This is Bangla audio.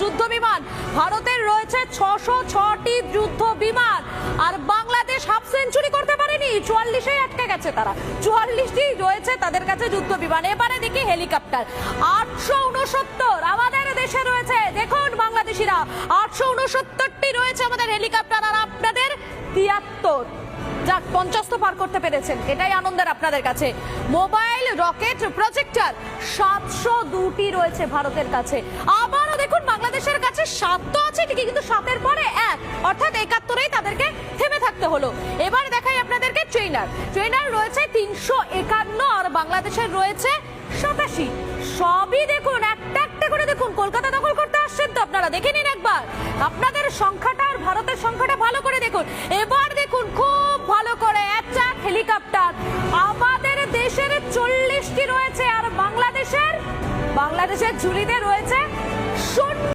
যুদ্ধ বিমান ভারতের রয়েছে ছশো ছটি যুদ্ধ বিমান আর বাংলাদেশ হাফ সেঞ্চুরি করতে পারেনি চুয়াল্লিশে আটকে গেছে তারা। চুয়াল্লিশটি রয়েছে তাদের কাছে যুদ্ধ বিমান এবারে দেখি হেলিকপ্টার। আটশো উনসত্তর আমাদের দেশে রয়েছে। দেখুন বাংলাদেশিরা, আটশো উনসত্তরটি রয়েছে আমাদের হেলিকপ্টার। আর আপনাদের তিয়াত্তর। যাক, পঞ্চাশ পার করতে পেরেছেন। এটাই আনন্দের আপনাদের কাছে। মোবাইল রকেট প্রজেক্টর, সাতশো দুটি রয়েছে ভারতের কাছে। কাছে ঠিকই কিন্তু সাতের পরে এক, অর্থাৎ একাত্তরেই তাদেরকে থেমে থাকতে হলো। এবার দেখাই আপনাদেরকে ট্রেনার ট্রেনার রয়েছে তিনশো একান্ন আর বাংলাদেশের রয়েছে সাতাশি। সবই দেখুন, একটা একটা করে দেখুন। কলকাতা দখল করতে আসছেন তো আপনারা, দেখে নিন একবার। আপনাদের সংখ্যাটা আর ভারতের সংখ্যাটা ভালো করে দেখুন। এবার দেখুন, খুব ভালো করে একটা হেলিকপ্টার আমাদের দেশের চল্লিশটি রয়েছে আর বাংলাদেশের বাংলাদেশের ঝুলিতে রয়েছে শূন্য।